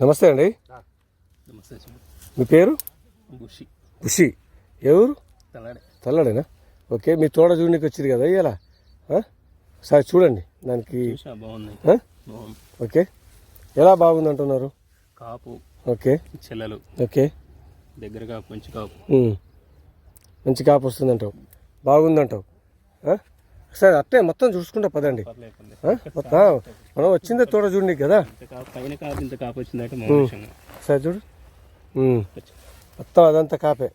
నమస్తే అండి. నమస్తే మీ పేరు? బుషి. ఖుషి ఎవరు తలాడే తల్లడేనా? ఓకే మీ తోట చూడడానికి వచ్చింది కదా ఇలా సార్ చూడండి దానికి ఓకే. ఎలా బాగుంది అంటున్నారు కాపు. ఓకే. చెల్లెలు. ఓకే. దగ్గర కాపు మంచి కాపు. మంచి కాపు వస్తుందంటావు. బాగుందంటావు? సరే అట్టే మొత్తం చూసుకుంటా పదండి? మొత్తం మనం వచ్చిందే తోట చూడడానికి కదా. సరే చూడు. మొత్తం అదంతా కాపే.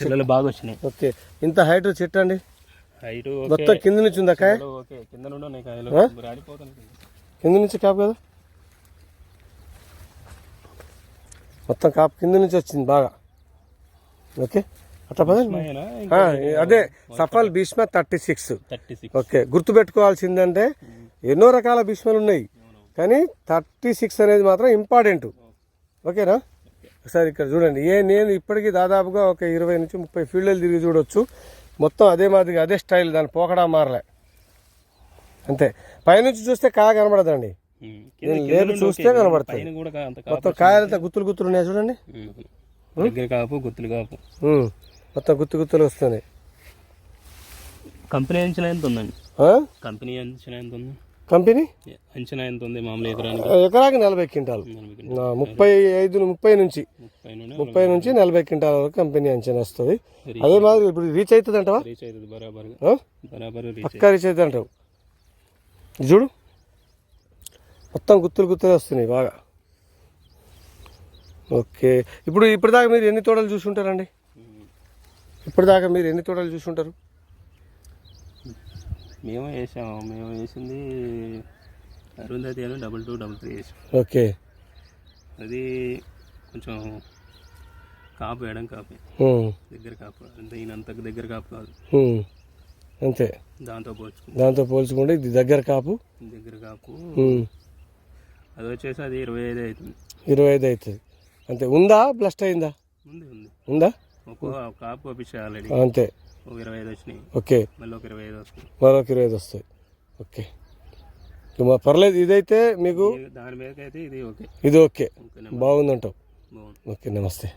చెల్లెలు బాగా వచ్చినాయి. ఓకే. ఇంత హైట్ చెట్టు అండి? హైట్ మొత్తం కింద నుంచి ఉందా కాయ? కింద నుంచి కాపు కదా? మొత్తం కాపు కింద నుంచి వచ్చింది బాగా. ఓకే. అట్లా అదే Safal Bhishma thirty six. Okay గుర్తుపెట్టుకోవాల్సిందంటే ఎన్నో రకాల భీష్మలు ఉన్నాయి. కానీ థర్టీ సిక్స్ అనేది మాత్రం ఇంపార్టెంట్. ఓకేనా? ఒకసారి ఇక్కడ చూడండి. ఏ నేను ఇప్పటికీ దాదాపుగా ఒక ఇరవై నుంచి ముప్పై ఫీల్డ్లు తిరిగి చూడొచ్చు. మొత్తం అదే మాదిరిగా అదే స్టైల్ దాని పోకడా మారలే. అంతే. పైనుంచి చూస్తే కాయ కనబడదండి. లేపి చూస్తే కనబడుతుంది పైన కూడా కా- అంత కాపు మొత్తం కాయలంతా గుత్తులు గుత్తులు ఉన్నాయి చూడండి. కాపు గుత్తులు కాపు. మొత్తం గుత్తు గుత్తులు వస్తున్నాయి. కంపెనీ అంచనా ఎంత ఉందండి? కంపెనీ అంచనా ఎంత ఉంది? కంపెనీ? అంచనా ఎంత ఉంది మామూలు ఎకరానికి? ఎకరాకి నలభై క్వింటాలు. ముప్పై ఐదు ముప్పై నుంచి. ముప్పై నుంచి నలభై క్వింటాల వరకు కంపెనీ అంచనా వస్తుంది. అదే మాదిరి ఇప్పుడు రీచ్ అవుతుంది అంటవా? రీచ్ అవుతుంది? బరాబర్ రీచ్ పక్కా రీచ్ అవుతుంది అంటావు. చూడు. మొత్తం గుత్తులు గుత్తులు వస్తున్నాయి బాగా. ఓకే. ఇప్పుడు ఇప్పటిదాకా మీరు ఎన్ని తోటలు చూసుంటారండి? ఇప్పటిదాకా మీరు ఎన్ని తోటలు చూసుంటారు? మేము వేసాము మేము వేసింది అరుంధతి అని డబుల్ టూ డబుల్ త్రీ వేసాం. ఓకే. అది కొంచెం కాపు ఎడం కాపు. దగ్గర కాపు అంటే ఈయనంత దగ్గర కాపు కాదు. అంతే. దాంతో పోల్చుకుంటే. దాంతో పోల్చుకుంటే ఇది దగ్గర కాపు. దగ్గర కాపు. అది వచ్చేసి అది ఇరవై ఐదు అవుతుంది. ఇరవై ఐదు అవుతుంది. అంతే. ఉందా? బ్లస్ట్ అయిందా? ఉంది ఉంది. ఉందా? కాపు అంతే. ఒక ఇరవై ఐదు వచ్చినాయి. ఓకే. మళ్ళీ ఒక ఇరవై ఐదు మరొక ఇరవై ఐదు వస్తాయి. ఓకే. పర్లేదు ఇదైతే మీకు దాని మీదకైతే ఇది ఓకే. ఇది ఓకే. బాగుందంటావు. బాగుంది. ఓకే నమస్తే.